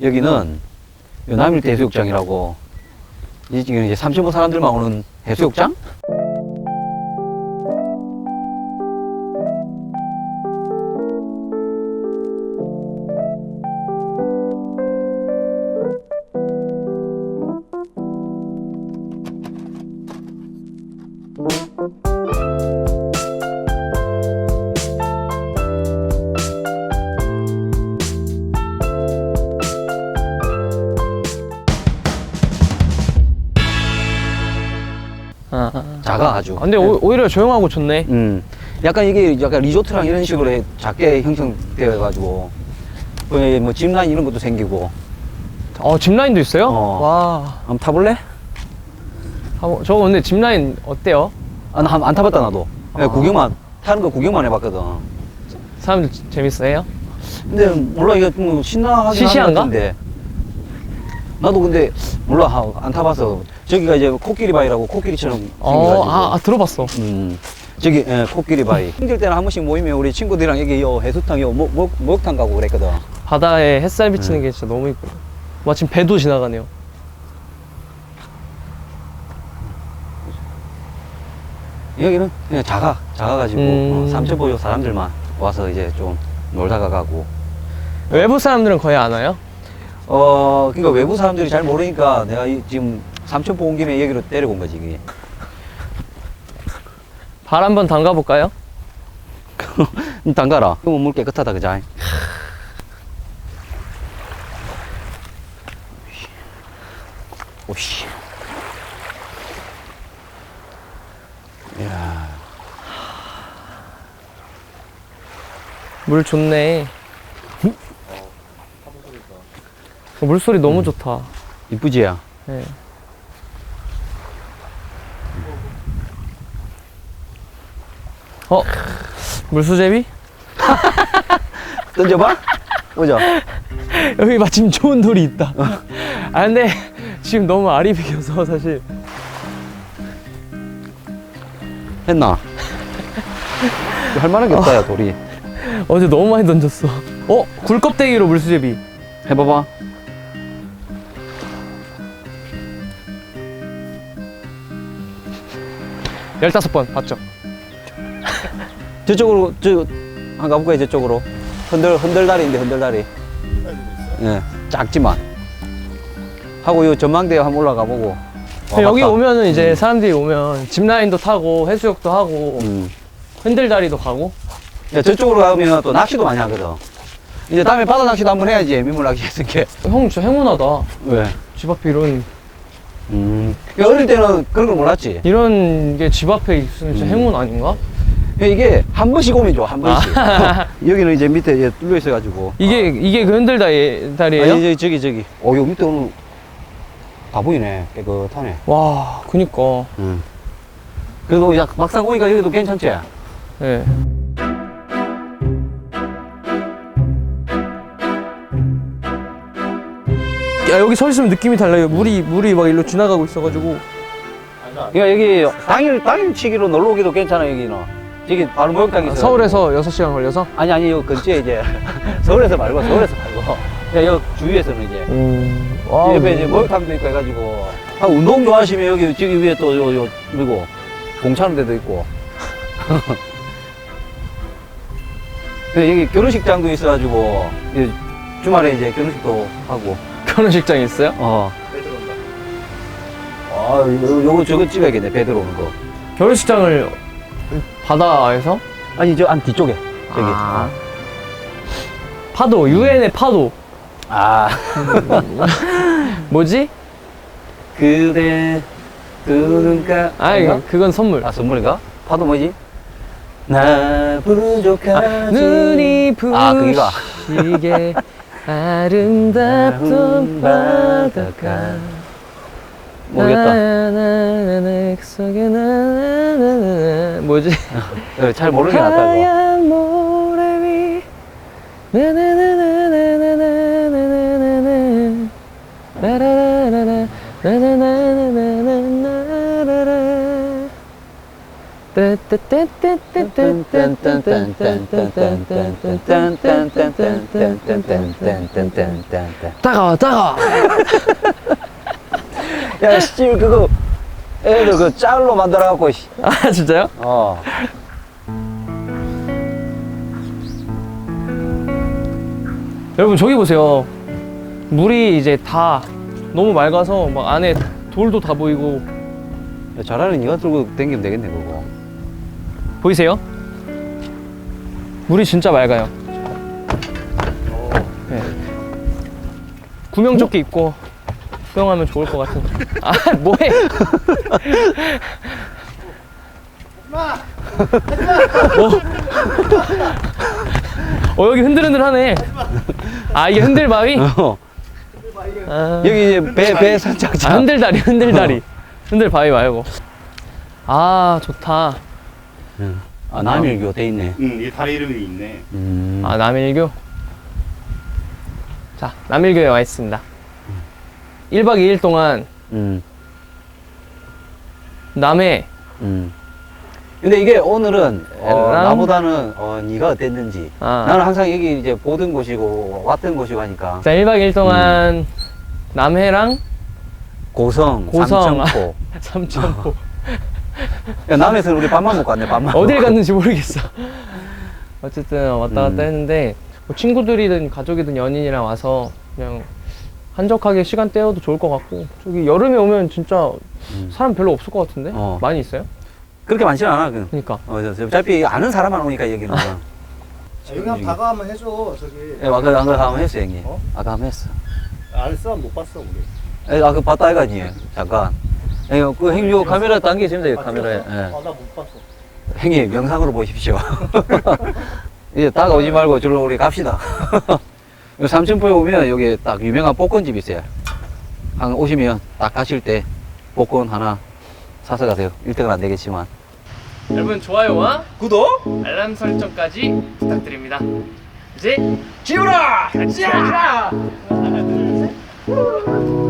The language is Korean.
여기는 요 남일대 해수욕장이라고 이 지금 이제 삼천포 사람들만 오는 해수욕장? 작아 아주. 근데 오, 오히려 조용하고 좋네. 음. 약간 이게 약간 리조트랑 이런 식으로 해- 작게 형성되어 가지고 뭐 짚라인 이런 것도 생기고 어, 짚라인도 있어요? 어. 와. 한번 타볼래? 한번- 저거 근데 짚라인 어때요? 아, 나 안 타봤다 나도. 아. 구경만 타는 거 구경만 해봤거든. 사람들 재밌어해요? 근데 몰라 이게 뭐 신나하긴 시시한가? 나도 근데 몰라 하- 안 타봐서 저기가 이제 코끼리 바위라고 코끼리처럼 어, 생겨가지고. 아, 아, 들어봤어. 음. 저기 예, 코끼리 바위. 힘들 때는 한 번씩 모이면 우리 친구들이랑 여기 요 해수탕 요 목, 목, 목욕탕 가고 그랬거든. 바다에 햇살 네. 비치는 게 진짜 너무 이쁘다. 마침 배도 지나가네요. 여기는 그냥 작아 작아가지고 음. 어, 삼천포 사람들만 와서 이제 좀 놀다가 가고. 외부 사람들은 거의 안 와요? 어, 그러니까 외부 사람들이 잘 모르니까 내가 이- 지금 삼천포 온 김에 여기로 데리고 온 거지, 이게. 발 한번 담가 볼까요? 음, 담가라. 그러면 물 깨끗하다, 그자? 오씨. 이야, 물 좋네. 어, 물소리 너무 좋다. 이쁘지, 야? 네. 어? 물수제비? 던져봐? 보자. 여기 마침 좋은 돌이 있다. 아 근데 지금 너무 알이 비겨서 사실 했나? 할 만한 게 없다, 야, 돌이. 어제 너무 많이 던졌어. 어? 굴껍데기로 물수제비. 해봐봐. 열다섯 번 봤죠? 저쪽으로, 저, 한 가볼까요, 저쪽으로? 흔들, 흔들다리인데, 흔들다리. 예, 작지만. 하고, 요 전망대에 한번 올라가 보고. 와, 여기 맞다. 오면은 이제 사람들이 오면 짚라인도 타고 해수욕도 하고 음. 흔들다리도 가고 야, 저쪽으로 가면 또 낚시도 많이 하거든. 이제 다음에 바다 낚시도 한번 해야지, 민물 낚시 했으니까. 형 진짜 행운하다. 왜? 집 앞에 이런 음. 야, 어릴 때는 그런 걸 몰랐지. 이런 게 집 앞에 있으면 진짜 음. 행운 아닌가? 야, 이게 한 번씩 오면 좋아, 한 번씩. 여기는 이제 밑에 이제 뚫려 있어가지고. 이게 이게 그 흔들다리 다리예요? 아니, 저기, 저기, 저기. 어, 요 밑에 오늘 다 보이네. 깨끗하네. 와, 그니까. 음. 그래도 야, 막상 오니까 여기도 괜찮지? 예. 야 여기 서 있으면 느낌이 달라요. 물이 물이 막 일로 지나가고 있어가지고. 그러니까 여기 당일, 당일치기로 놀러 오기도 괜찮아, 여기는. 저기 바로 목욕탕이 있어. 서울에서 6시간 걸려서. 아니, 아니, 요 근처에 이제. 서울에서 말고, 서울에서 말고. 야, 여 주위에서는 이제. 음. 이 와. 옆에 이제 목욕탕도 있고 해가지고 아, 운동 좋아하시면 여기 저기 위에 또 요 요 그리고 공차는 데도 있고 근데 여기 결혼식장도 있어가지고 이 주말에 이제 결혼식도 하고 결혼식장 있어요? 어. 아, 요, 요거 저거 찍어야겠네 배 들어오는 거 결혼식장을 바다에서? 아니 저 안 뒤쪽에 저기 아. 파도, 유엔의 파도. 아 뭐지? 그대 두 눈가 아니, 그건 선물. 아 선물인가? 파도 뭐지? 나 부족하지 눈이 아, 그기가. 부시게 아름답던 바닷가 모르겠다 뭐지? 네, 잘 모르는 게 낫다 이거 하얀 모래 위 나나나나나나나나나나 나 라라라라라 나나나나나나나라라 따가워 따가워 야, 스틸 그거 애들 그 짤로 만들어갖고, 씨. 아 진짜요? 어. 여러분 저기 보세요 물이 이제 다 너무 맑아서 막 안에 돌도 다 보이고 야, 잘하는 이거 들고 다니면 되겠네, 그거. 보이세요? 물이 진짜 맑아요 네. 구명조끼 입고 수영하면 좋을 것 같은 아 뭐해 어. 어 여기 흔들흔들하네 아 이게 흔들바위? 어. 아, 여기 이제 배, 배 선착장. 아 흔들다리 흔들다리 흔들바위 말고 아 좋다 아, 남일교 돼 있네. 응, 이 다리 이름이 있네. 음. 아 남일교 자 남일교에 와 있습니다 1박 2일 동안 음. 남해 음. 근데 이게 오늘은 어, 남- 나보다는 어, 네가 어땠는지. 아. 나는 항상 여기 이제 보던 곳이고 왔던 곳이고 하니까 자 1박 2일 동안 남해랑 고성, 고성. 삼천포. 삼천포 야, 남에서는 우리 밥만 먹고 왔네. 밥만. 어딜 먹고. 갔는지 모르겠어 어쨌든 왔다 갔다 음. 했는데 뭐 친구들이든 가족이든 연인이랑 와서 그냥 한적하게 시간 때워도 좋을 것 같고 저기 여름에 오면 진짜 음. 사람 별로 없을 것 같은데 어. 많이 있어요? 그렇게 많지는 않아. 그. 그러니까 어, 저- 저 어차피 아는 사람만 오니까 여기는. 자, 여기 한번 다가 한번 해줘. 저기. 예, 아까 아까 한번 했어 형님. 어? 아까 한번 했어. 안 했어? 못 봤어, 우리. 예, 아까 봤다 이거지. 잠깐. 예, 그 형님 요 카메라 당겨 있습니다. 이 카메라에. 예. 아, 나 못 봤어. 형님 영상으로 보십시오. 이제 다가오지 말고 저로 우리 갑시다. 요 삼천포에 오면 여기 딱 유명한 볶음집 있어요. 한 오시면 딱 가실 때 볶음 하나 사서 가세요. 1등은 안 되겠지만. 여러분 좋아요와 구독! 알람 설정까지 부탁드립니다. 이제 지우라! 하자! 하나, 둘, 셋.